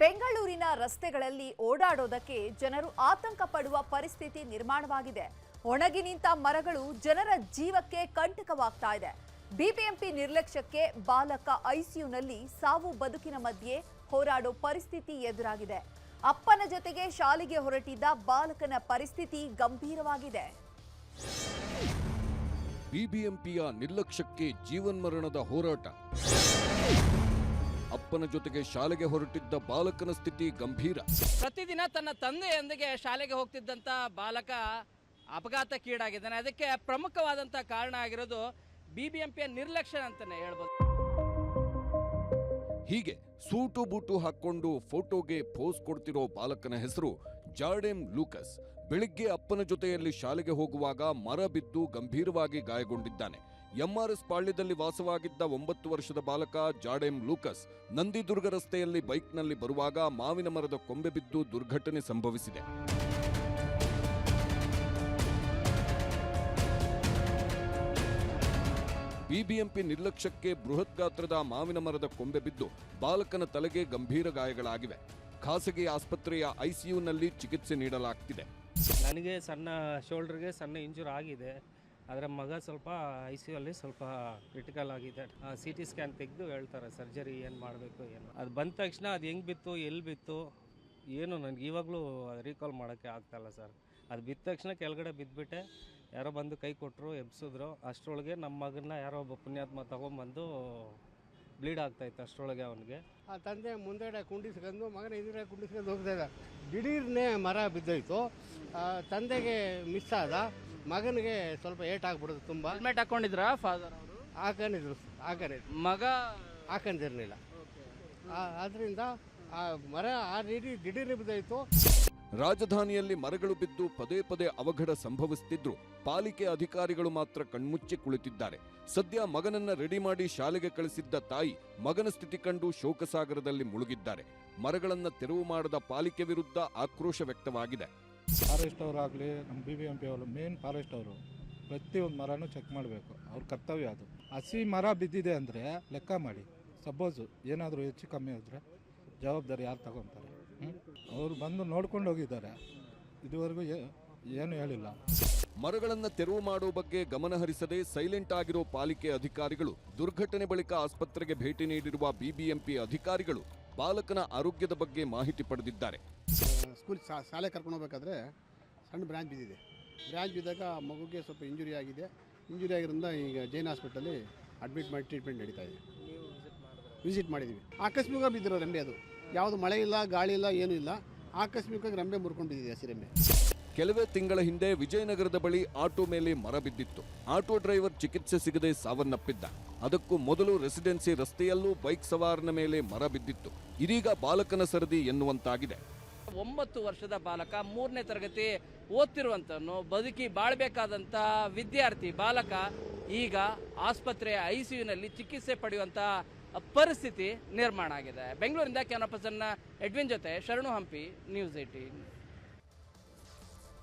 ಬೆಂಗಳೂರಿನ ರಸ್ತೆಗಳಲ್ಲಿ ಓಡಾಡೋದಕ್ಕೆ ಜನರು ಆತಂಕ ಪಡುವ ಪರಿಸ್ಥಿತಿ ನಿರ್ಮಾಣವಾಗಿದೆ. ಒಣಗಿ ನಿಂತ ಮರಗಳು ಜನರ ಜೀವಕ್ಕೆ ಕಂಟಕವಾಗ್ತಾ ಇದೆ. ಬಿಬಿಎಂಪಿ ನಿರ್ಲಕ್ಷ್ಯಕ್ಕೆ ಬಾಲಕ ಐಸಿಯುನಲ್ಲಿ ಸಾವು ಬದುಕಿನ ಮಧ್ಯೆ ಹೋರಾಡೋ ಪರಿಸ್ಥಿತಿ ಎದುರಾಗಿದೆ. ಅಪ್ಪನ ಜೊತೆಗೆ ಶಾಲೆಗೆ ಹೊರಟಿದ್ದ ಬಾಲಕನ ಪರಿಸ್ಥಿತಿ ಗಂಭೀರವಾಗಿದೆ. ಬಿಬಿಎಂಪಿಯ ನಿರ್ಲಕ್ಷ್ಯಕ್ಕೆ ಜೀವನ್ಮರಣದ ಹೋರಾಟ. ಅಪ್ಪನ ಜೊತೆಗೆ ಶಾಲೆಗೆ ಹೊರಟಿದ್ದ ಬಾಲಕನ ಸ್ಥಿತಿ ಗಂಭೀರ. ಪ್ರತಿದಿನ ತನ್ನ ತಂದೆಯೊಂದಿಗೆ ಶಾಲೆಗೆ ಹೋಗ್ತಿದ್ದಂತ ಬಾಲಕ ಅಪಘಾತಕ್ಕೀಡಾಗಿದ್ದಾನೆ ಅದಕ್ಕೆ ಪ್ರಮುಖವಾದಂಥ ಕಾರಣ ಆಗಿರೋದು ಬಿಬಿಎಂಪಿಯ ಬಿ ಎಂ ಪಿಯ ನಿರ್ಲಕ್ಷ್ಯ ಅಂತಾನೆ ಹೇಳ್ಬೋದು. ಹೀಗೆ ಸೂಟು ಬೂಟು ಹಾಕೊಂಡು ಫೋಟೋಗೆ ಪೋಸ್ ಕೊಡ್ತಿರೋ ಬಾಲಕನ ಹೆಸರು ಜಾರ್ಡೆಮ್ ಲೂಕಸ್. ಬೆಳಿಗ್ಗೆ ಅಪ್ಪನ ಜೊತೆಯಲ್ಲಿ ಶಾಲೆಗೆ ಹೋಗುವಾಗ ಮರ ಬಿದ್ದು ಗಂಭೀರವಾಗಿ ಗಾಯಗೊಂಡಿದ್ದಾನೆ. ಎಂಆರ್ಎಸ್ ಪಾಳ್ಯದಲ್ಲಿ ವಾಸವಾಗಿದ್ದ ಒಂಬತ್ತು ವರ್ಷದ ಬಾಲಕ ಜಾಡೆಮ್ ಲೂಕಸ್ ನಂದಿದುರ್ಗ ರಸ್ತೆಯಲ್ಲಿ ಬೈಕ್ನಲ್ಲಿ ಬರುವಾಗ ಮಾವಿನ ಮರದ ಕೊಂಬೆ ಬಿದ್ದು ದುರ್ಘಟನೆ ಸಂಭವಿಸಿದೆ. ಬಿಬಿಎಂಪಿ ನಿರ್ಲಕ್ಷ್ಯಕ್ಕೆ ಬೃಹತ್ ಗಾತ್ರದ ಮಾವಿನ ಮರದ ಕೊಂಬೆ ಬಿದ್ದು ಬಾಲಕನ ತಲೆಗೆ ಗಂಭೀರ ಗಾಯಗಳಾಗಿವೆ. ಖಾಸಗಿ ಆಸ್ಪತ್ರೆಯ ಐಸಿಯುನಲ್ಲಿ ಚಿಕಿತ್ಸೆ ನೀಡಲಾಗ್ತಿದೆ. ನನಗೆ ಸಣ್ಣ ಶೋಲ್ಡರ್ಗೆ ಸಣ್ಣ ಇಂಜೂರ್ ಆಗಿದೆ. ಆದರೆ ಮಗ ಸ್ವಲ್ಪ ಐ ಸಿ ಅಲ್ಲಿ ಸ್ವಲ್ಪ ಕ್ರಿಟಿಕಲ್ ಆಗಿದೆ. ಸಿ ಟಿ ಸ್ಕ್ಯಾನ್ ತೆಗೆದು ಹೇಳ್ತಾರೆ ಸರ್ಜರಿ ಏನು ಮಾಡಬೇಕು, ಏನು? ಅದು ಬಂದ ತಕ್ಷಣ ಅದು ಹೆಂಗೆ ಬಿತ್ತು ಎಲ್ಲಿ ಬಿತ್ತು, ಏನು ನನಗೆ ಇವಾಗಲೂ ರೀಕಾಲ್ ಮಾಡೋಕ್ಕೆ ಆಗ್ತಾಯಿಲ್ಲ ಸರ್. ಅದು ಬಿದ್ದ ತಕ್ಷಣ ಕೆಳಗಡೆ ಬಿದ್ದುಬಿಟ್ಟೆ ಯಾರೋ ಬಂದು ಕೈ ಕೊಟ್ಟರು ಎಬ್ಸಿದ್ರು. ಅಷ್ಟರೊಳಗೆ ನಮ್ಮ ಮಗನ್ನ ಯಾರೋ ಒಬ್ಬ ಪುಣ್ಯಾತ್ಮ ತೊಗೊಂಬಂದು ಬ್ಲೀಡ್ ಆಗ್ತಾಯಿತ್ತು ಅಷ್ಟರೊಳಗೆ ಅವನಿಗೆ. ಆ ತಂದೆ ಮುಂದೆಡೆ ಕುಂಡಿಸ್ಕೊಂಡು, ಮಗನ ಹಿಂದೆ ಕುಂಡಿಸ್ಕೊಂಡು ಹೋಗ್ತಾ ಇದ್ದ. ದಿಢೀರ್ನೇ ಮರ ಬಿದ್ದೋಯ್ತು. ತಂದೆಗೆ ಮಿಸ್ ಆದ. ಮಗನಿಗೆ ಸ್ವಲ್ಪ ಏಟ್ ಆಗ್ಬಿಡುದು ತುಂಬಾ. ಹೆಲ್ಮೆಟ್ ಹಾಕೊಂಡಿದ್ರ ಫಾದರ್ ಅವರು? ಹಾಕೊಂಡಿದ್ರು ಹಾಕೊಂಡಿದ್ರು ಮಗ? ಹಾಕೊಂಡಿರ್ಲಿಲ್ಲ ಅದರಿಂದ ಆ ಮರ ಆ ರೀತಿ ದಿಢೀರ್ ಬಿದ್ದಾಯ್ತು ರಾಜಧಾನಿಯಲ್ಲಿ ಮರಗಳು ಬಿದ್ದು ಪದೇ ಪದೇ ಅವಘಡ ಸಂಭವಿಸುತ್ತಿದ್ರು ಪಾಲಿಕೆ ಅಧಿಕಾರಿಗಳು ಮಾತ್ರ ಕಣ್ಮುಚ್ಚಿ ಕುಳಿತಿದ್ದಾರೆ. ಸದ್ಯ ಮಗನನ್ನ ರೆಡಿ ಮಾಡಿ ಶಾಲೆಗೆ ಕಳಿಸಿದ್ದ ತಾಯಿ ಮಗನ ಸ್ಥಿತಿ ಕಂಡು ಶೋಕಸಾಗರದಲ್ಲಿ ಮುಳುಗಿದ್ದಾರೆ. ಮರಗಳನ್ನ ತೆರವು ಮಾಡದ ಪಾಲಿಕೆ ವಿರುದ್ಧ ಆಕ್ರೋಶ ವ್ಯಕ್ತವಾಗಿದೆ. ಫಾರೆಸ್ಟ್ ಆಗಲಿ ನಮ್ಮ ಬಿ ಬಿ ಎಂ ಪಿ ಅವರು ಮೇನ್ ಫಾರೆಸ್ಟ್ ಅವರು, ಪ್ರತಿಯೊಂದು ಮರನೂ ಚೆಕ್ ಮಾಡಬೇಕು. ಅವ್ರ ಕರ್ತವ್ಯ ಅದು. ಹಸಿ ಮರ ಬಿದ್ದಿದೆ ಅಂದರೆ ಲೆಕ್ಕ ಮಾಡಿ. ಸಪೋಸು ಏನಾದರೂ ಹೆಚ್ಚು ಕಮ್ಮಿ ಆದರೆ ಜವಾಬ್ದಾರಿ ಯಾರು ತಗೊತಾರೆ? ಅವರು ಬಂದು ನೋಡ್ಕೊಂಡು ಹೋಗಿದ್ದಾರೆ. ಇದುವರೆಗೂ ಏನು ಹೇಳಿಲ್ಲ. ಮರಗಳನ್ನು ತೆರವು ಮಾಡೋ ಬಗ್ಗೆ ಗಮನಹರಿಸದೆ ಸೈಲೆಂಟ್ ಆಗಿರೋ ಪಾಲಿಕೆ ಅಧಿಕಾರಿಗಳು ದುರ್ಘಟನೆ ಬಳಿಕ ಆಸ್ಪತ್ರೆಗೆ ಭೇಟಿ ನೀಡಿರುವ ಬಿಬಿಎಂಪಿ ಅಧಿಕಾರಿಗಳು ಬಾಲಕನ ಆರೋಗ್ಯದ ಬಗ್ಗೆ ಮಾಹಿತಿ ಪಡೆದಿದ್ದಾರೆ. ಸ್ಕೂಲ್ ಶಾ ಶಾಲೆ ಕರ್ಕೊಂಡು ಹೋಗ್ಬೇಕಾದ್ರೆ ಸಣ್ಣ ಬ್ರ್ಯಾಂಚ್ ಬಿದ್ದಿದೆ. ಬ್ರ್ಯಾಂಚ್ ಬಿದ್ದಾಗ ಮಗುಗೆ ಸ್ವಲ್ಪ ಇಂಜುರಿ ಆಗಿದೆ. ಇಂಜುರಿ ಆಗಿರೋದ್ರಿಂದ ಈಗ ಜೈನ್ ಹಾಸ್ಪಿಟಲಲ್ಲಿ ಅಡ್ಮಿಟ್ ಮಾಡಿ ಟ್ರೀಟ್ಮೆಂಟ್ ನಡೀತಾ ಇದೆ. ವಿಸಿಟ್ ಮಾಡಿದ್ದೀವಿ. ಆಕಸ್ಮಿಕವಾಗಿ ಬಿದ್ದಿರೋ ರೆಂಬೆ ಅದು. ಯಾವುದು ಮಳೆ ಇಲ್ಲ ಗಾಳಿ ಇಲ್ಲ ಏನೂ ಇಲ್ಲ. ಆಕಸ್ಮಿಕವಾಗಿ ರೆಂಬೆ ಮುರ್ಕೊಂಡು ಬಿದ್ದಿದೆ ಹಸಿ ಕೆಲವೇ ತಿಂಗಳ ಹಿಂದೆ ವಿಜಯನಗರದ ಬಳಿ ಆಟೋ ಮೇಲೆ ಮರ ಬಿದ್ದಿತ್ತು. ಆಟೋ ಡ್ರೈವರ್ ಚಿಕಿತ್ಸೆ ಸಿಗದೆ ಸಾವನ್ನಪ್ಪಿದ್ದ. ಅದಕ್ಕೂ ಮೊದಲು ರೆಸಿಡೆನ್ಸಿ ರಸ್ತೆಯಲ್ಲೂ ಬೈಕ್ ಸವಾರನ ಮೇಲೆ ಮರ ಬಿದ್ದಿತ್ತು. ಇದೀಗ ಬಾಲಕನ ಸರದಿ ಎನ್ನುವಂತಾಗಿದೆ. ಒಂಬತ್ತು ವರ್ಷದ ಬಾಲಕ ಮೂರನೇ ತರಗತಿ ಓದ್ತಿರುವಂತನು ಬದುಕಿ ಬಾಳ್ಬೇಕಾದಂತ ವಿದ್ಯಾರ್ಥಿ ಬಾಲಕ ಈಗ ಆಸ್ಪತ್ರೆಯ ಐಸಿಯುನಲ್ಲಿ ನಲ್ಲಿ ಚಿಕಿತ್ಸೆ ಪಡೆಯುವಂತ ಪರಿಸ್ಥಿತಿ ನಿರ್ಮಾಣ ಆಗಿದೆ. ಬೆಂಗಳೂರಿಂದ ಕ್ಯಾನಪಸನ್ನ ಎಡ್ವಿನ್ ಜೊತೆ ಶರಣು ಹಂಪಿ ನ್ಯೂಸ್ ಏಟೀನ್